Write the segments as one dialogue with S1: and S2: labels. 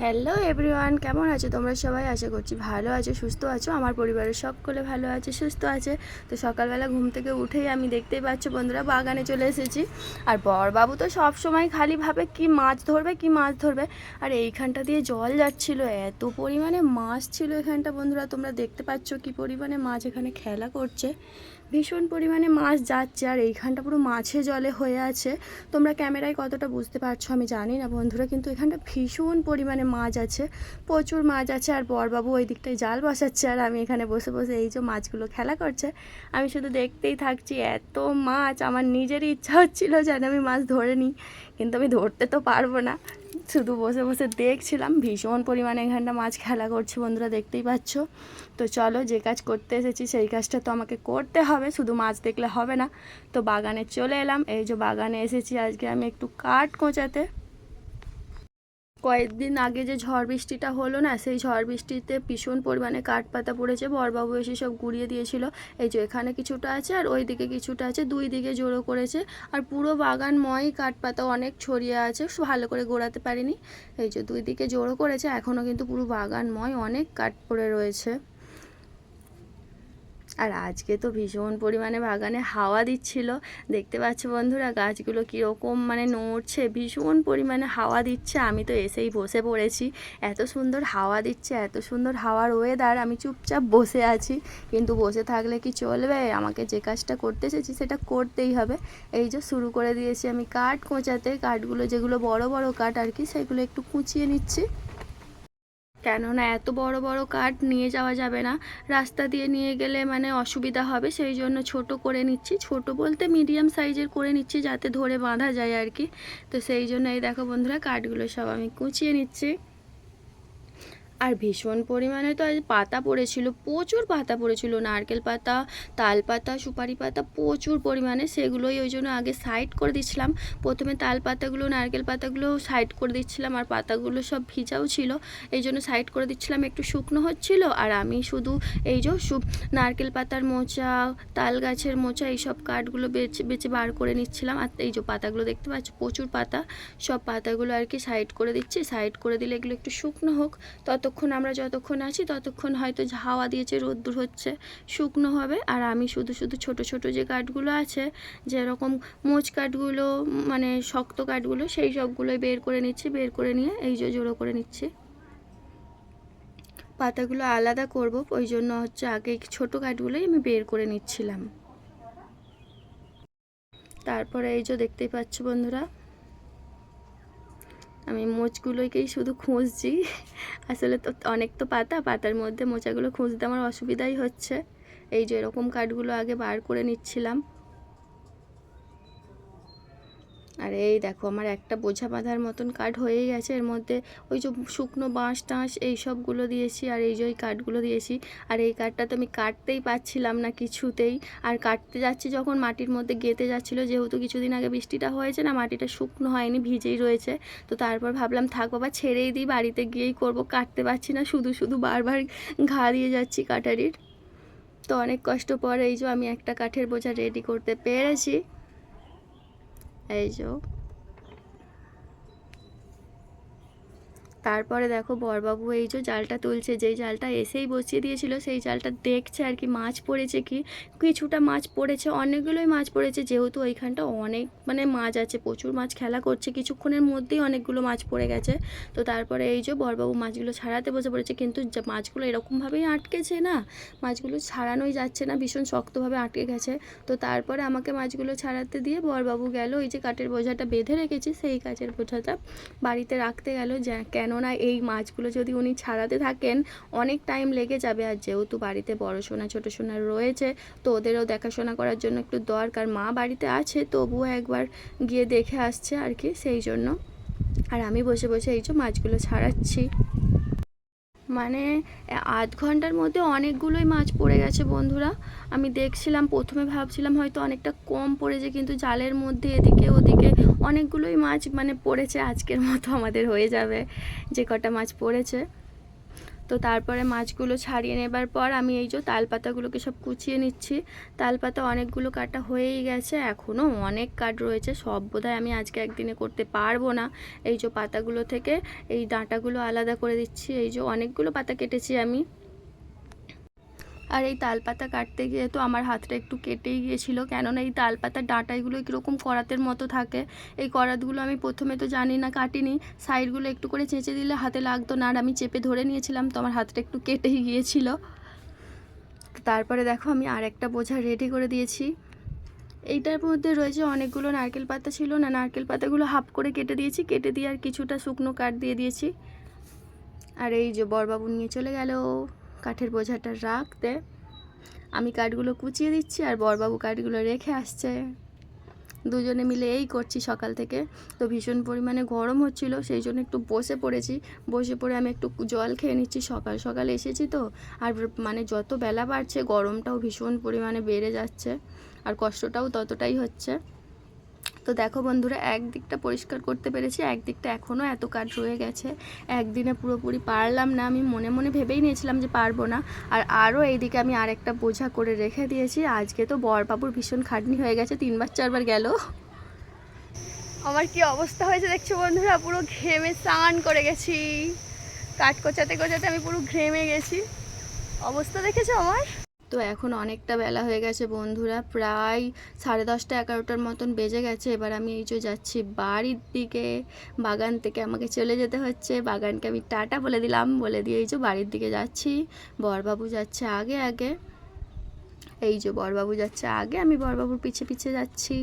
S1: Hello everyone কেমন আছো? তোমরা সবাই আশা করছি ভালো আছো, সুস্থ আছো। আমার পরিবারের সকলে ভালো আছে, সুস্থ আছে। তো সকালবেলা ঘুম থেকে উঠেই আমি দেখতেই পাচ্ছ বন্ধুরা, বাগানে চলে এসেছি। আর বরবাবু তো সব সময় খালি ভাবে কি মাছ ধরবে, কি মাছ ধরবে। আর এইখানটা দিয়ে জল যাচ্ছিল, এত পরিমাণে মাছ ছিল এখানটা বন্ধুরা। তোমরা দেখতে পাচ্ছ কি পরিমাণে মাছ এখানে খেলা করছে। ভীষণ পরিমাণে মাছ যাচ্ছে আর এইখানটা পুরো মাছে জলে হয়ে আছে। তোমরা ক্যামেরায় কতটা বুঝতে পারছ আমি জানি না বন্ধুরা, কিন্তু এখানটা ভীষণ পরিমাণে মাছ আছে, প্রচুর মাছ আছে আর বরবাবু ওই দিকটায় জাল বসাচ্ছে আর আমি এখানে বসে বসে এই যে মাছগুলো খেলা করছে। আমি শুধু দেখতেই থাকছি এত মাছ, আমার নিজেরই ইচ্ছা হচ্ছিল যেন আমি মাছ ধরে নিই, কিন্তু আমি ধরতে তো পারব না। শুধু বসে বসে দেখছিলাম, ভীষণ পরিমাণে এখানটা মাছ খেলা করছে বন্ধুরা, দেখতেই পাচ্ছ। তো চলো যে কাজ করতে এসেছি সেই কাজটা তো আমাকে করতে হবে, শুধু মাছ দেখলে হবে না। তো বাগানে চলে এলাম, এই যে বাগানে এসেছি আজকে আমি একটু কাঠ কোঁচাতে। কয়েকদিন আগে যে ঝড় বৃষ্টিটা হলো না, সেই ঝড় বৃষ্টিতে ভীষণ পরিমাণে কাঠ পাতা পড়েছে, বরবাবু এসে সব গুড়িয়ে দিয়েছিল। এই যে এখানে কিছুটা আছে আর ওই দিকে কিছুটা আছে, দুই দিকে জোড়ো করেছে আর পুরো বাগান ময় কাঠ পাতা অনেক ছড়িয়ে আছে, ভালো করে গোড়াতে পারিনি। এই যে দুই দিকে জোড়ো করেছে এখনও কিন্তু পুরো বাগানময় অনেক কাঠ পড়ে রয়েছে। আর আজকে তো ভীষণ পরিমাণে বাগানে হাওয়া দিচ্ছিল। দেখতে পাচ্ছ বন্ধুরা, গাছগুলো কীরকম মানে নড়ছে, ভীষণ পরিমাণে হাওয়া দিচ্ছে। আমি তো এসেই বসে পড়েছি। এত সুন্দর হাওয়া দিচ্ছে, এত সুন্দর হাওয়ার ওয়েদার আমি চুপচাপ বসে আছি। কিন্তু বসে থাকলে কি চলবে? আমাকে যে কাজটা করতে এসেছি সেটা করতেই হবে। এই যে শুরু করে দিয়েছি আমি কাঠ কোঁচাতে। কাঠগুলো যেগুলো বড় বড় কাঠ আর কি, সেগুলো একটু কুচিয়ে নিচ্ছি। কেননা এত বড় বড় কাঠ নিয়ে যাওয়া যাবে না। রাস্তা দিয়ে নিয়ে গেলে মানে অসুবিধা হবে, সেই জন্য ছোট করে নিচ্ছি। ছোট বলতে মিডিয়াম সাইজের করে নিচ্ছি যাতে ধরে বাঁধা যায় আর কি। তো সেই জন্য এই দেখো বন্ধুরা, কাঠগুলো সব আমি কুচিয়ে নিচ্ছি। আর ভীষণ পরিমাণে তো পাতা পড়েছিল, প্রচুর পাতা পড়েছিল, নারকেল পাতা, তাল পাতা, সুপারি পাতা, প্রচুর পরিমাণে সেগুলোই ওই জন্য আগে সাইড করে দিচ্ছিলাম। প্রথমে তাল পাতাগুলো, নারকেল পাতাগুলো সাইড করে দিচ্ছিলাম আর পাতাগুলো সব ভিজাও ছিল। এই জন্য সাইড করে দিচ্ছিলাম, একটু শুকনো হচ্ছিল আর আমি শুধু এই যে নারকেল পাতার মোচা, তাল গাছের মোচা এইসব কাঠগুলো বেছে বেছে বার করে নিচ্ছিলাম। আর এই যে পাতাগুলো দেখতে পাচ্ছ, প্রচুর পাতা, সব পাতাগুলো আর কি সাইড করে দিচ্ছি। সাইড করে দিলে এগুলো একটু শুকনো হোক। ততক্ষণ আমরা যতক্ষণ আছি, ততক্ষণ হয়তো হাওয়া দিয়েছে, রোদ্দুর হচ্ছে, শুকনো হবে। আর আমি শুধু শুধু ছোট ছোট যে কাঠগুলো আছে, যেরকম মোচ কাঠগুলো মানে শক্ত কাঠগুলো, সেই সবগুলোই বের করে নিচ্ছি, বের করে নিয়ে এই যে জোড়ো করে নিচ্ছি। পাতাগুলো আলাদা করব, ওই জন্য হচ্ছে আগে ছোট কাঠগুলোই আমি বের করে নিচ্ছিলাম। তারপরে এই যে দেখতেই পাচ্ছ বন্ধুরা আমি মোচগুলোকেই শুধু খুঁজছি। আসলে তো অনেক তো পাতা, পাতার মধ্যে মোচাগুলো খুঁজতে আমার অসুবিধাই হচ্ছে। এই যে এরকম কাঠগুলো আগে বার করে নিচ্ছিলাম। আর এই দেখো, আমার একটা বোঝা বাঁধার মতন কাঠ হয়েই গেছে। এর মধ্যে ওই যে শুকনো বাঁশ টাঁশ এই সবগুলো দিয়েছি আর এই যে ওই কাঠগুলো দিয়েছি। আর এই কাঠটা তো আমি কাটতেই পাচ্ছিলাম না কিছুতেই। আর কাটতে যাচ্ছি যখন মাটির মধ্যে গেতে যাচ্ছিল, যেহেতু কিছুদিন আগে বৃষ্টিটা হয়েছে না, মাটিটা শুকনো হয়নি, ভিজেই রয়েছে। তো তারপর ভাবলাম, থাক বাবা, ছেড়েই দিই, বাড়িতে গিয়েই করব, কাটতে পারছি না, শুধু শুধু বারবার ঘা দিয়ে যাচ্ছি কাটারির। তো অনেক কষ্ট পরে এই যে আমি একটা কাঠের বোঝা রেডি করতে পেরেছি। এই যে তারপরে দেখো বরবাবু, এই যে জালটা তুলছে, যেই জালটা এসেই বসিয়ে দিয়েছিল, সেই জালটা দেখছে আর কি, মাছ পড়েছে কি? কিছুটা মাছ পড়েছে, অনেকগুলোই মাছ পড়েছে, যেহেতু ওইখানটা অনেক মানে মাছ আছে, প্রচুর মাছ খেলা করছে, কিছুক্ষণের মধ্যেই অনেকগুলো মাছ পড়ে গেছে। তো তারপরে এই যে বরবাবু মাছগুলো ছাড়াতে বসে পড়েছে, কিন্তু মাছগুলো এরকমভাবেই আটকেছে না, মাছগুলো ছাড়ানোই যাচ্ছে না, ভীষণ শক্তভাবে আটকে গেছে। তো তারপরে আমাকে মাছগুলো ছাড়াতে দিয়ে বরবাবু গেল ওই যে কাঠের বোঝাটা বেঁধে রেখেছি, সেই কাঠের বোঝাটা বাড়িতে রাখতে গেল, যা কেননা এই মাছগুলো যদি উনি ছাড়াতে থাকেন, অনেক টাইম লেগে যাবে। আর যেহেতু বাড়িতে বড় সোনা, ছোটো সোনা রয়েছে, তো ওদেরও দেখাশোনা করার জন্য একটু দরকার। মা বাড়িতে আছে, তবুও একবার গিয়ে দেখে আসছে আর কি, সেই জন্য। আর আমি বসে বসে এই যে মাছগুলো ছাড়াচ্ছি। মানে আধ ঘণ্টার মধ্যে অনেকগুলোই মাছ পড়ে গেছে বন্ধুরা। আমি দেখছিলাম, প্রথমে ভাবছিলাম হয়তো অনেকটা কম পড়েছে, কিন্তু জালের মধ্যে এদিকে ওদিকে অনেকগুলোই মাছ মানে পড়েছে। আজকের মতো আমাদের হয়ে যাবে যে কটা মাছ পড়েছে। তো তারপরে মাছগুলো ছাড়িয়ে নেবার পর আমি এই যে তাল পাতাগুলোকে সব কুচিয়ে নিচ্ছি। তাল পাতা অনেকগুলো কাটা হয়েই গেছে এখনও অনেক কাট রয়েছে, সব বোধহয় আমি আজকে একদিনে করতে পারব না। এই যে পাতাগুলো থেকে এই ডাঁটাগুলো আলাদা করে দিচ্ছি, এই যে অনেকগুলো পাতা কেটেছি আমি। আর এই তালপাতা কাটতে গিয়ে তো আমার হাতটা একটু কেটেই গিয়েছিল। কেননা এই তালপাতার ডাঁটাগুলো কীরকম করাতের মতো থাকে। এই করাতগুলো আমি প্রথমে তো জানি না, কাটিনি। সাইডগুলো একটু করে চেঁচে দিলে হাতে লাগতো না, আর আমি চেপে ধরে নিয়েছিলাম তো আমার হাতটা একটু কেটেই গিয়েছিল। তারপরে দেখো আমি আর একটা বোঝা রেডি করে দিয়েছি। এইটার মধ্যে রয়েছে অনেকগুলো নারকেল পাতা ছিল। না, নারকেল পাতাগুলো হাফ করে কেটে দিয়েছি। কেটে দিয়ে আর কিছুটা শুকনো কাঠ দিয়ে দিয়েছি। আর এই যে বরবাবু নিয়ে চলে গেল। কাঠের বোঝাটা রাখতে আমি কাঠগুলো কুচিয়ে দিচ্ছি আর বরবাবু কাঠগুলো রেখে আসছে। দুজনে মিলে এই করছি সকাল থেকে। তো ভীষণ পরিমাণে গরম হচ্ছিল, সেই জন্য একটু বসে পড়েছি। বসে পড়ে আমি একটু জল খেয়ে নিচ্ছি। সকাল সকাল এসেছি তো, আর মানে যত বেলা বাড়ছে গরমটাও ভীষণ পরিমাণে বেড়ে যাচ্ছে। আর কষ্টটাও ততটাই হচ্ছে। তো দেখো বন্ধুরা, একদিকটা পরিষ্কার করতে পেরেছি, একদিকটা এখনও এত কাজ রয়ে গেছে। একদিনে পুরোপুরি পারলাম না, আমি মনে মনে ভেবেই নিয়েছিলাম যে পারব না। আর আরও এইদিকে আমি আর একটা বোঝা করে রেখে দিয়েছি, আজকে তো বরবাবুর ভীষণ খাটনি হয়ে গেছে, তিনবার চারবার গেল। আমার কি অবস্থা হয়েছে দেখছ বন্ধুরা? পুরো ঘেমে স্নান করে গেছি। কাঠ কোচাতে কোচাতে আমি পুরো ঘেমে গেছি। অবস্থা দেখেছ আমার? তো এখন অনেকটা বেলা হয়ে গেছে বন্ধুরা। প্রায় সাড়ে দশটা, এগারোটার মতন বেজে গেছে। এবার আমি এই যে যাচ্ছি বাড়ির দিকে, বাগান থেকে আমাকে চলে যেতে হচ্ছে। বাগানকে আমি টাটা বলে দিলাম, বলে দিয়ে এই যে বাড়ির দিকে যাচ্ছি। বরবাবু যাচ্ছে আগে আগে। এই যে বরবাবু যাচ্ছে আগে, আমি বরবাবুর পিছে পিছে যাচ্ছি।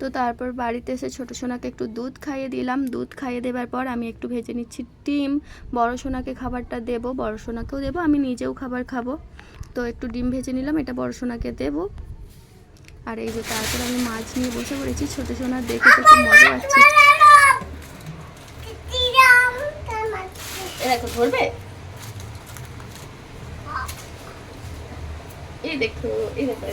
S1: তো তারপর বাড়িতে এসে ছোটো সোনাকে একটু দুধ খাইয়ে দিলাম। দুধ খাইয়ে দেবার পর আমি একটু ভেজে নিচ্ছি ডিম। বড় সোনাকে খাবারটা দেবো, বড় সোনাকেও দেবো, আমি নিজেও খাবার খাব। তো একটু ডিম ভেজে নিলাম, এটা বড় সোনাকে দেবো। আর এই যে তারপর আমি মাছ নিয়ে বসে পড়েছি, ছোটো সোনা দেখে তো খুব মজা পাচ্ছি। দেখো ধরবে? এই দেখো এই দেখো।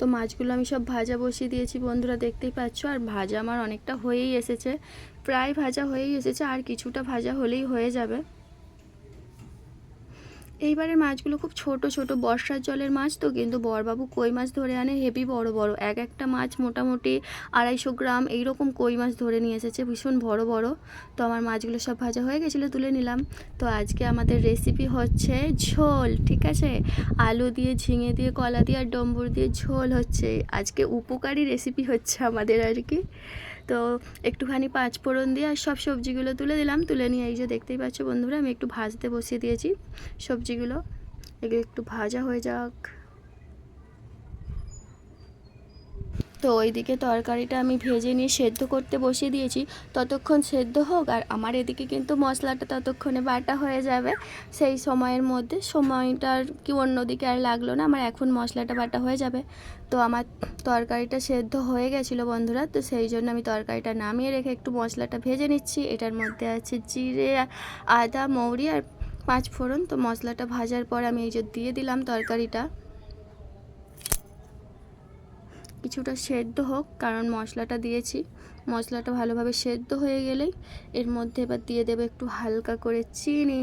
S1: তো মাছগুলো আমি সব ভাজা বসিয়ে দিয়েছি বন্ধুরা, দেখতেই পাচ্ছ। আর ভাজা আমার অনেকটা হয়েই এসেছে, প্রায় ভাজা হয়েই এসেছে, আর কিছুটা ভাজা হলেই হয়ে যাবে। এইবারের মাছগুলো খুব ছোট ছোট। বর্ষার জলের মাছ তো, কিন্তু বরবাবু কই মাছ ধরে আনে? হেভি বড় বড়। এক একটা মাছ মোটামুটি আড়াইশো গ্রাম, এইরকম কই মাছ ধরে নিয়ে এসেছে। ভীষণ বড় বড়। তো আমার মাছগুলো সব ভাজা হয়ে গেছিল, তুলে নিলাম। তো আজকে আমাদের রেসিপি হচ্ছে ঝোল, ঠিক আছে? আলু দিয়ে, ঝিঙে দিয়ে, কলা দিয়ে আর ডম্বুর দিয়ে ঝোল হচ্ছে। আজকে উপকারী রেসিপি হচ্ছে আমাদের আর কি। তো একটুখানি পাঁচ ফোড়ন দিয়ে আর সব সবজিগুলো তুলে দিলাম। তুলে নিয়ে এই যে দেখতেই পাচ্ছ বন্ধুরা, আমি একটু ভাজতে বসিয়ে দিয়েছি সবজিগুলো। এগুলো একটু ভাজা হয়ে যাক। তো ওইদিকে তরকারিটা আমি ভেজে নিয়ে সেদ্ধ করতে বসিয়ে দিয়েছি। ততক্ষণ সেদ্ধ হোক আর আমার এদিকে কিন্তু মশলাটা ততক্ষণে বাটা হয়ে যাবে। সেই সময়ের মধ্যে সময়টার কি অন্যদিকে আর লাগল না, আমার এখন মশলাটা বাটা হয়ে যাবে। তো আমার তরকারিটা সেদ্ধ হয়ে গেছিল বন্ধুরা, তো সেই জন্য আমি তরকারিটা নামিয়ে রেখে একটু মশলাটা ভেজে নিচ্ছি। এটার মধ্যে আছে জিরে, আদা, মৌরি আর পাঁচ ফোড়ন তো মশলাটা ভাজার পর আমি এই যে দিয়ে দিলাম তরকারিটা। কিছুটা সেদ্ধ হোক, কারণ মশলাটা দিয়েছি। মশলাটা ভালোভাবে সেদ্ধ হয়ে গেলেই এর মধ্যে এবার দিয়ে দেবো একটু হালকা করে চিনি।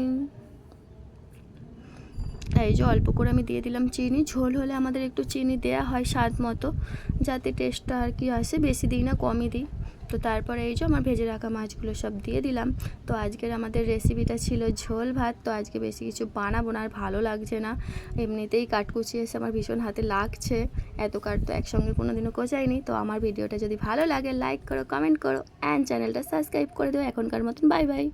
S1: এই যে অল্প করে আমি দিয়ে দিলাম চিনি। ঝোল হলে আমাদের একটু চিনি দেয়া হয় স্বাদ মতো, যাতে টেস্টটা আর কি আসে। বেশি দিই না, কমই দিই। তো তারপরে এই যে আমার ভেজে রাখা মাছগুলো সব দিয়ে দিলাম। তো আজকের আমাদের রেসিপিটা ছিল ঝোল ভাত। তো আজকে বেশি কিছু বানাবো না আর ভালো লাগছে না। এমনিতেই কাটকুচি এসে আমার ভীষণ হাতে লাগছে। এত কাট তো একসঙ্গে কোনো দিনও কোচাইনি। তো আমার ভিডিওটা যদি ভালো লাগে লাইক করো কমেন্ট করো অ্যান্ড চ্যানেলটা সাবস্ক্রাইব করে দেবো এখনকার মতন বাই বাই